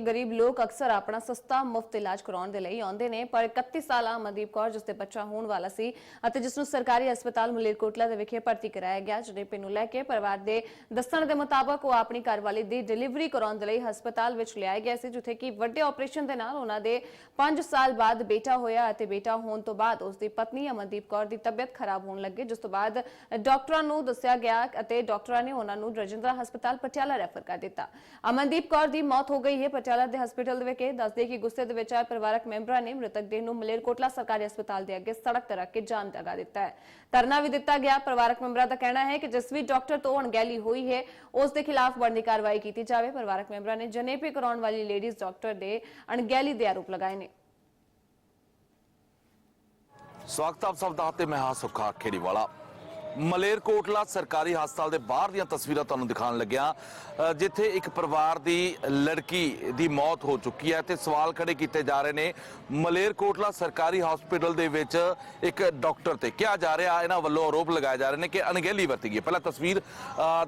ਗਰੀਬ ਲੋਕ ਅਕਸਰ ਆਪਣਾ ਸਸਤਾ ਮੁਫਤ ਇਲਾਜ ਕਰਾਉਣ ਦੇ ਲਈ ਆਉਂਦੇ ਨੇ, ਪਰ 31 ਸਾਲਾ ਅਮਨਦੀਪ ਕੌਰ, ਜਿਸ ਦੇ ਬੱਚਾ ਹੋਣ ਵਾਲਾ ਸੀ ਅਤੇ ਜਿਸ ਨੂੰ ਸਰਕਾਰੀ ਹਸਪਤਾਲ ਮਲੇਰਕੋਟਲਾ ਦੇ ਵਿਖੇ ਭਰਤੀ ਕਰਾਇਆ ਗਿਆ ਜਨੇਪੇ ਨੂੰ ਲੈ ਕੇ ਪਰਿਵਾਰ ਦੇ ਦੱਸਣ ਦੇ ਮੁਤਾਬਕ ਉਹ ਆਪਣੀ ਘਰਵਾਲੀ ਦੀ ਡਿਲੀਵਰੀ ਕਰਾਉਣ ਦੇ ਲਈ ਹਸਪਤਾਲ ਵਿੱਚ ਲਿਆਇਆ ਗਿਆ ਸੀ, ਜਿੱਥੇ ਕਿ ਵੱਡੇ ਆਪਰੇਸ਼ਨ ਦੇ ਨਾਲ ਉਹਨਾਂ ਦੇ 5 ਸਾਲ ਬਾਅਦ ਬੇਟਾ ਹੋਇਆ ਅਤੇ ਬੇਟਾ ਹੋਣ ਤੋਂ ਬਾਅਦ ਉਸ ਦੀ ਪਤਨੀ ਅਮਨਦੀਪ ਕੌਰ ਦੀ ਤਬੀਅਤ ਖਰਾਬ ਹੋਣ ਲੱਗੀ। ਜਿਸ ਤੋਂ ਬਾਅਦ ਡਾਕਟਰਾਂ ਨੂੰ ਦੱਸਿਆ ਗਿਆ ਅਤੇ ਡਾਕਟਰਾਂ ਨੇ ਉਹਨਾਂ ਨੂੰ ਰਜਿੰਦਰਾ ਹਸਪਤਾਲ ਪਟਿਆਲਾ ਰੈਫਰ ਕਰ ਦਿੱਤਾ। ਅਮਨਦੀਪ ਕੌਰ ਦੀ ਮੌਤ ਹੋ ਗਈ ਹੈ ਪਟਿਆਲਾ ਦੇ ਹਸਪਤਾਲ ਦੇ ਵਿਖੇ ਦੱਸਦੇ ਕਿ ਗੁੱਸੇ ਦੇ ਵਿੱਚ ਆਏ ਪਰਿਵਾਰਕ ਮੈਂਬਰਾਂ ਨੇ ਮ੍ਰਿਤਕ ਦੇਹ ਨੂੰ ਮਲੇਰਕੋਟਲਾ ਸਰਕਾਰੀ ਹਸਪਤਾਲ ਦੇ ਅੱਗੇ ਸੜਕ ਤੇ ਰੱਖ ਕੇ ਜਾਨ ਲਗਾ ਦਿੱਤਾ ਹੈ। ਧਰਨਾ ਵੀ ਦਿੱਤਾ ਗਿਆ। ਪਰਿਵਾਰਕ ਮੈਂਬਰਾਂ ਦਾ ਕਹਿਣਾ ਹੈ ਕਿ ਜਿਸ ਵੀ ਡਾਕਟਰ ਤੋਂ ਅਣਗਹਿਲੀ ਹੋਈ ਹੈ, ਉਸ ਦੇ ਖਿਲਾਫ ਬਣਦੀ ਕਾਰਵਾਈ ਕੀਤੀ ਜਾਵੇ। ਪਰਿਵਾਰਕ ਮੈਂਬਰਾਂ ਨੇ ਜਨੇਪੇ ਕਰਾਉਣ ਵਾਲੀ ਲੇਡੀਜ਼ ਡਾਕਟਰ ਦੇ ਅਣਗਹਿਲੀ ਦੇ ਆਰੋਪ ਲਗਾਏ ਨੇ। ਸਵਾਗਤ ਆਪ ਸਭ ਦਾ ਤੇ ਮੈਂ ਹਾਂ ਸੁਖਾ ਮਲੇਰਕੋਟਲਾ ਸਰਕਾਰੀ ਹਸਪਤਾਲ ਦੇ ਬਾਹਰ ਦੀਆਂ ਤਸਵੀਰਾਂ ਤੁਹਾਨੂੰ ਦਿਖਾਉਣ ਲੱਗਿਆ ਜਿੱਥੇ ਇੱਕ ਪਰਿਵਾਰ ਦੀ ਲੜਕੀ ਦੀ ਮੌਤ ਹੋ ਚੁੱਕੀ ਹੈ ਤੇ ਸਵਾਲ ਖੜੇ ਕੀਤੇ ਜਾ ਰਹੇ ਨੇ ਮਲੇਰਕੋਟਲਾ ਸਰਕਾਰੀ ਹਸਪੀਟਲ ਦੇ ਵਿੱਚ ਇੱਕ ਡਾਕਟਰ ਤੇ ਕਿਹਾ ਜਾ ਰਿਹਾ, ਇਹਨਾਂ ਵੱਲੋਂ ਆਰੋਪ ਲਗਾਏ ਜਾ ਰਹੇ ਨੇ ਕਿ ਅਣਗਹਿਲੀ ਵਰਤੀ ਗਈ ਹੈ। ਪਹਿਲਾਂ ਤਸਵੀਰ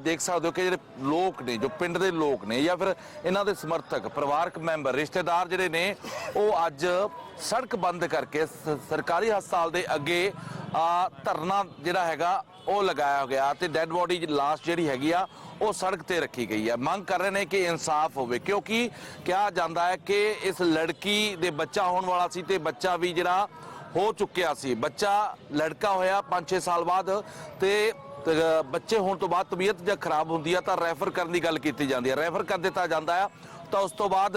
ਦੇਖ ਸਕਦੇ ਹੋ ਕਿ ਜਿਹੜੇ ਲੋਕ ਨੇ, ਜੋ ਪਿੰਡ ਦੇ ਲੋਕ ਨੇ ਜਾਂ ਫਿਰ ਇਹਨਾਂ ਦੇ ਸਮਰਥਕ, ਪਰਿਵਾਰਕ ਮੈਂਬਰ, ਰਿਸ਼ਤੇਦਾਰ ਜਿਹੜੇ ਨੇ, ਉਹ ਅੱਜ ਸੜਕ ਬੰਦ ਕਰਕੇ ਸਰਕਾਰੀ ਹਸਪਤਾਲ ਦੇ ਅੱਗੇ ਆ ਧਰਨਾ ਜਿਹੜਾ ਹੈਗਾ, ਉਹ ਲਗਾਇਆ ਗਿਆ ਤੇ ਡੈੱਡ ਬੋਡੀ ਲਾਸਟ ਜਿਹੜੀ ਹੈਗੀ ਆ, ਉਹ ਸੜਕ ਤੇ ਰੱਖੀ ਗਈ ਹੈ ਮੰਗ ਕਰ ਰਹੇ ਨੇ ਕਿ ਇਨਸਾਫ ਹੋਵੇ, ਕਿਉਂਕਿ ਕਿਹਾ ਜਾਂਦਾ ਹੈ ਕਿ ਇਸ ਲੜਕੀ ਦੇ ਬੱਚਾ ਹੋਣ ਵਾਲਾ ਸੀ ਤੇ ਬੱਚਾ ਵੀ ਜਿਹੜਾ ਹੋ ਚੁੱਕਿਆ ਸੀ। ਬੱਚਾ ਲੜਕਾ ਹੋਇਆ 5-6 ਸਾਲ ਬਾਅਦ ਤੇ ਤੇ ਬੱਚੇ ਹੋਣ ਤੋਂ ਬਾਅਦ ਤਬੀਅਤ ਜਦ ਖਰਾਬ ਹੁੰਦੀ ਆ ਤਾਂ ਰੈਫਰ ਕਰਨ ਦੀ ਗੱਲ ਕੀਤੀ ਜਾਂਦੀ ਹੈ ਰੈਫਰ ਕਰ ਦਿੱਤਾ ਜਾਂਦਾ ਆ ਤਾਂ ਉਸ ਤੋਂ ਬਾਅਦ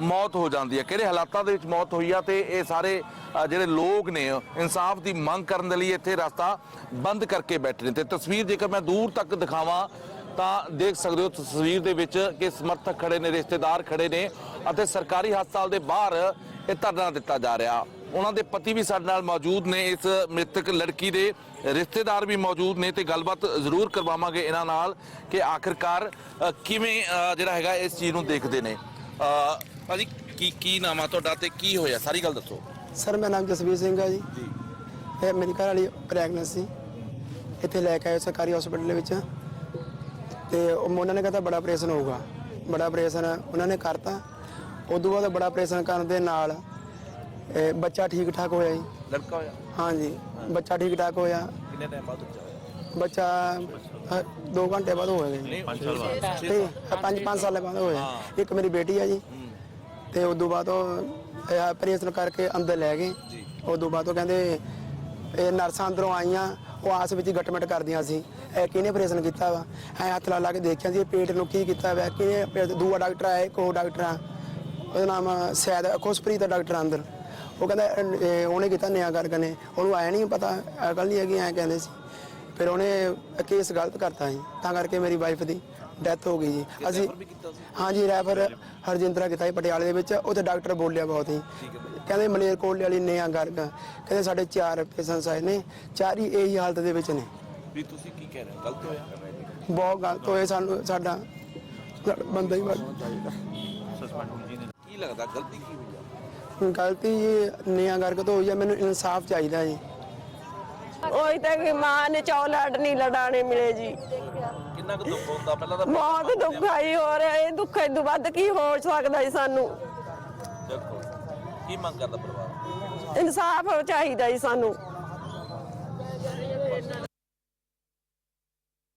ਮੌਤ ਹੋ ਜਾਂਦੀ ਹੈ। ਕਿਹੜੇ ਹਾਲਾਤਾਂ ਦੇ ਵਿੱਚ ਮੌਤ ਹੋਈ ਆ ਤੇ ਇਹ ਸਾਰੇ ਜਿਹੜੇ ਲੋਕ ਨੇ, ਇਨਸਾਫ ਦੀ ਮੰਗ ਕਰਨ ਦੇ ਲਈ ਇੱਥੇ ਰਸਤਾ ਬੰਦ ਕਰਕੇ ਬੈਠੇ ਨੇ। ਤੇ ਤਸਵੀਰ ਜੇਕਰ ਮੈਂ ਦੂਰ ਤੱਕ ਦਿਖਾਵਾਂ, ਤਾਂ ਦੇਖ ਸਕਦੇ ਹੋ ਤਸਵੀਰ ਦੇ ਵਿੱਚ ਕਿ ਸਮਰਥਕ ਖੜੇ ਨੇ, ਰਿਸ਼ਤੇਦਾਰ ਖੜੇ ਨੇ ਅਤੇ ਸਰਕਾਰੀ ਹਸਪਤਾਲ ਦੇ ਬਾਹਰ ਇਹ ਧਰਨਾ ਦਿੱਤਾ ਜਾ ਰਿਹਾ। ਉਹਨਾਂ ਦੇ ਪਤੀ ਵੀ ਸਾਡੇ ਨਾਲ ਮੌਜੂਦ ਨੇ ਇਸ ਮ੍ਰਿਤਕ ਲੜਕੀ ਦੇ ਰਿਸ਼ਤੇਦਾਰ ਵੀ ਮੌਜੂਦ ਨੇ ਤੇ ਗੱਲਬਾਤ ਜ਼ਰੂਰ ਕਰਵਾਵਾਂਗੇ ਇਹਨਾਂ ਨਾਲ ਕਿ ਆਖਿਰਕਾਰ ਕਿਵੇਂ ਜਿਹੜਾ ਹੈਗਾ ਇਸ ਚੀਜ਼ ਨੂੰ ਦੇਖਦੇ ਨੇ। ਭਾਜੀ ਕੀ ਕੀ ਨਾਮ ਆ ਤੁਹਾਡਾ ਤੇ ਕੀ ਹੋਇਆ? ਸਾਰੀ ਗੱਲ ਦੱਸੋ। ਸਰ ਮੇਰਾ ਨਾਮ ਜਸਵੀਰ ਸਿੰਘ ਹੈ ਜੀ। ਇਹ ਮੇਰੀ ਘਰ ਵਾਲੀ ਪ੍ਰੈਗਨੈਂਟ ਸੀ ਇੱਥੇ ਲੈ ਕੇ ਆਏ ਸਰਕਾਰੀ ਹਸਪੀਟਲ ਦੇ ਵਿੱਚ। ਤੇ ਉਹ- ਉਹਨਾਂ ਨੇ ਕਹਿੰਦਾ ਬੜਾ ਆਪਰੇਸ਼ਨ ਹੋਊਗਾ। ਬੜਾ ਆਪਰੇਸ਼ਨ ਉਹਨਾਂ ਨੇ ਕਰਤਾ। ਉਦੋਂ ਬਾਅਦ ਬੜਾ ਆਪਰੇਸ਼ਨ ਕਰਨ ਦੇ ਨਾਲ ਇਹ ਬੱਚਾ ਠੀਕ ਠਾਕ ਹੋਇਆ ਜੀ। ਲੜਕਾ ਹੋਇਆ? ਹਾਂਜੀ ਬੱਚਾ ਠੀਕ ਠਾਕ ਹੋਇਆ। ਕਿੰਨੇ ਟਾਈਮ ਬਾਅਦ ਬੱਚਾ ਹੋਇਆ? ਬੱਚਾ 2 ਘੰਟੇ ਬਾਅਦ ਹੋਇਆ ਜੀ। ਨਹੀਂ 5 ਸਾਲ ਬਾਅਦ। ਤੇ 5 5 ਸਾਲ ਬਾਅਦ ਹੋਇਆ ਇੱਕ ਮੇਰੀ ਬੇਟੀ ਹੈ ਜੀ। ਤੇ ਉਦੋਂ ਬਾਅਦ ਉਹ ਆਪਰੇਸ਼ਨ ਕਰਕੇ ਅੰਦਰ ਲੈ ਗਏ। ਉਦੋਂ ਬਾਅਦ ਉਹ ਕਹਿੰਦੇ ਇਹ ਨਰਸਾਂ ਅੰਦਰੋਂ ਆਈਆਂ ਉਹ ਆਸ ਵਿੱਚ ਗੱਟਮਟ ਕਰਦੀਆਂ ਸੀ। ਇਹ ਕਿਹਨੇ ਆਪਰੇਸ਼ਨ ਕੀਤਾ ਵਾ? ਐ ਹੱਥ ਲਾ ਲਾ ਕੇ ਦੇਖਿਆ ਸੀ ਇਹ ਪੇਟ ਨੂੰ ਕੀ ਕੀਤਾ ਵਾ? ਕਿਹਨੇ ਦੂਆ ਡਾਕਟਰ ਆਇਆ ਇੱਕ ਹੋਰ ਡਾਕਟਰ ਆ। ਉਹਦਾ ਨਾਮ ਸ਼ਾਇਦ ਖੁਸ਼ਪ੍ਰੀਤ ਦਾ ਡਾਕਟਰ ਆ ਅੰਦਰ। ਉਹ ਕਹਿੰਦਾ ਇਹ- ਉਹਨੇ ਕੀਤਾ ਨਿਆ ਕਰਕੇ ਨੇ ਉਹਨੂੰ ਆਇਆ ਨਹੀਂ ਪਤਾ ਅਕਲ ਨਹੀਂ ਹੈਗੀ ਐ ਕਹਿੰਦੇ ਸੀ। ਫਿਰ ਉਹਨੇ ਕੇਸ ਗਲਤ ਕਰਤਾ ਸੀ ਤਾਂ ਕਰਕੇ ਮੇਰੀ ਵਾਈਫ ਦੀ ਡੈਥ ਹੋ ਗਈ ਜੀ। ਅਸੀਂ ਹਾਂਜੀ ਰੈਫਰ ਹਰਜਿੰਦਰਾ ਕੀਤਾ ਸੀ ਪਟਿਆਲੇ ਦੇ ਵਿੱਚ। ਉੱਥੇ ਡਾਕਟਰ ਬੋਲਿਆ ਬਹੁਤ ਹੀ ਕਹਿੰਦੇ ਮਲੇਰਕੋਟਲੇ ਵਾਲੀ ਨਿਆ ਗਰਗ ਕਹਿੰਦੇ ਸਾਡੇ ਚਾਰ ਪੇਸ਼ੈਂਟਸ ਆਏ ਨੇ। ਚਾਰ ਹੀ ਇਹੀ ਹਾਲਤ ਦੇ ਵਿੱਚ ਨੇ। ਵੀ ਤੁਸੀਂ ਕੀ ਕਹਿ ਰਹੇ ਹੋ? ਗਲਤ ਹੋਇਆ? ਬਹੁਤ ਗਲਤ ਹੋਏ ਸਾਨੂੰ ਸਾਡਾ। ਬੰਦਾ ਹੀ ਮਰ ਕੀ ਲੱਗਦਾ? ਗਲਤੀ ਕੀ ਹੋਈ ਗਲਤੀ ਜੀ ਨਿਆ ਗਰਗ ਤੋਂ ਹੋਈ ਆ ਮੈਨੂੰ ਇਨਸਾਫ ਚਾਹੀਦਾ ਜੀ। ਉਹੀ ਤਾਂ ਕਿ ਮਾਂ ਨੇ ਚੌਲਾਟ ਨਹੀਂ ਲੜਾਣੇ ਮਿਲੇ ਜੀ। ਕਿੰਨਾ ਕੁ ਦੁੱਖ ਹੁੰਦਾ? ਪਹਿਲਾਂ ਤਾਂ ਬਹੁਤ ਦੁੱਖ ਆਈ ਹੋ ਰਿਹਾ ਇਹ ਦੁੱਖ ਇਦੋਂ ਵੱਧ ਕੀ ਹੋ ਸਕਦਾ ਜੀ ਸਾਨੂੰ। ਦੇਖੋ ਕੀ ਮੰਗ ਕਰਦਾ ਪਰਿਵਾਰ? ਇਨਸਾਫ ਚਾਹੀਦਾ ਜੀ ਸਾਨੂੰ।